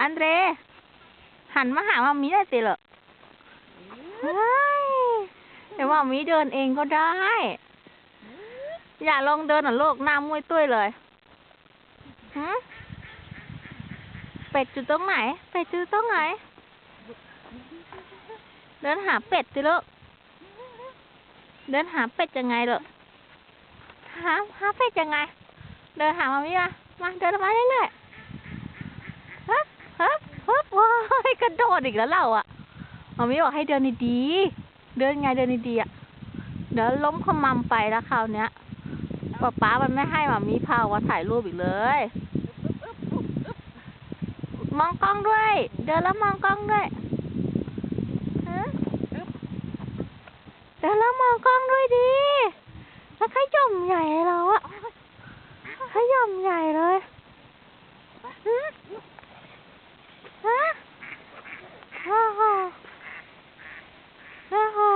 อันเดรหันมาหามามีหน่อยสิเหรอเฮ้ยเดี๋ยวมามีเดินเองก็ได้ อย่าลองเดินหน่ะลูกหน้ามุ้ยตุ้ยเลยหืเป็ดอยู่ตรงไหน เป็ดอยู่ตรงไหน เดินหาเป็ดสิลูกเดินหาเป็ดยังไงเหรอหาหาเป็ดยังไง เดินหามามิมามาเดินมาเรื่อยๆฮึบฮึบฮึบว้าย กระโดดอีกแล้วเราอะมามิบอกให้เดินดีๆเดินไงเดินดีๆอะเดี๋ยวล้มขมำไปแล้วคราวเนี้ยป๊าป๊ามันไม่ให้มามิพาว่าถ่ายรูปอีกเลย มองกล้องด้วย เดินแล้วมองกล้องด้วยเดินแล้วมองกล้องด้วยดี แล้วขย่มใหญ่เราอะขย่มใหญ่เลย ฮ่าฮ่าฮ่าฮ่า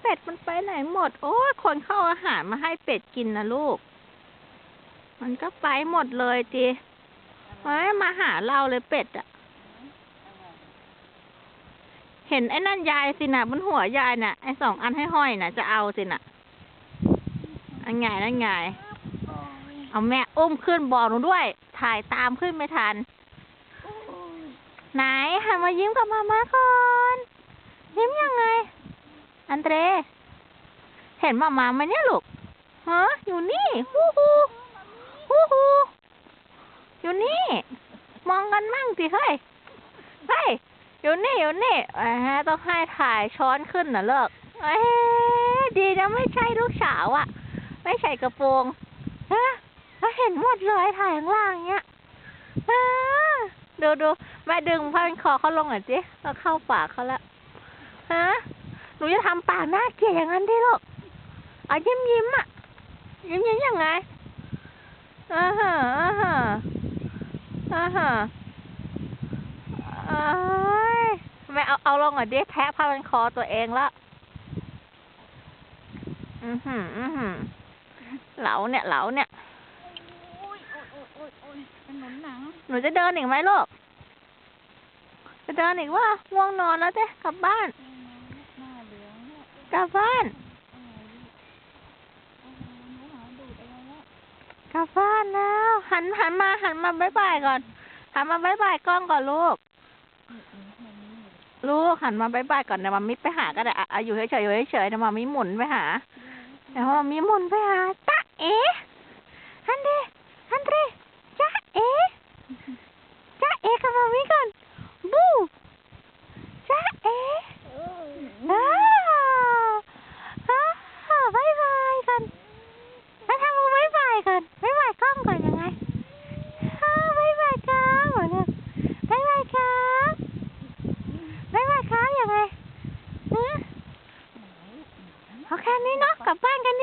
เป็ดมันไปไหนหมด โอ้คนเข้าอาหารมาให้เป็ดกินนะลูก มันก็ไปหมดเลยจีเฮ้ยมาหาเราเลยเป็ดอะเห็นไอ้นั่นยายสินะบนหัวยายน่ะไอ้สองอันให้ห้อยน่ะ จะเอาสิน่ะอันไงนั่นไง เอาแม่อุ้มขึ้นบอกหนูด้วย ถ่ายตามขึ้นไม่ทัน ไหนหันมายิ้มกับมาม่าก่อนยิ้มยังไง อันเตรเห็นมาม่าไหมเนี่ยลูกฮะอยู่นี่ฮู้ฮู้ฮู้ฮู้อยู่นี่ มองกันมั่งสิเฮ้ยเฮ้ยอยู่นี่อยู่นี่อ้ยต้องให้ถ่ายช้อนขึ้นน่ะเลิกเอ้ดีนะไม่ใช่ลูกสาวอะไม่ใส่กระโปรง เห็นหมดเลยถ่ายข้างล่างเงี้ยดูดูแม่ดึงผ้าเป็นคอเขาลงหน่อยสิก็เข้าปากเขาแล้วฮะหนูจะทำปากหน้าเกลียดอย่างนั้นไดิลูกเอายิ้มยิ้มๆอะยิ้มยิ้มยังไงอ่าฮะอ่าฮะอ่าฮะเอ้ยไม่เอาเอาลงอะดิแทะพันคอตัวเองละอือหืออือหือเหลาเนี่ยเหลาเนี่ย โอ้ยโอ้ยโอ้ยโอ้ยโอ้ยเป็นหนุน หนูจะเดินอีกไหมลูก จะเดินอีกว่าง่วงนอนแล้วเจ้กลับบ้าน กลับบ้าน กลับบ้านแล้ว หันหันมาหันมาบายบายก่อน หันมาบายบายกล้องก่อนลูก ลูกหันมาบายบายก่อนเดี๋ยวมามิไปหาก็ได้อะอยู่เฉยๆอยู่เฉยๆเดี๋ยวมามิหมุนไปหาเดี๋ยวมามิหมุนไปหาตะเอ๋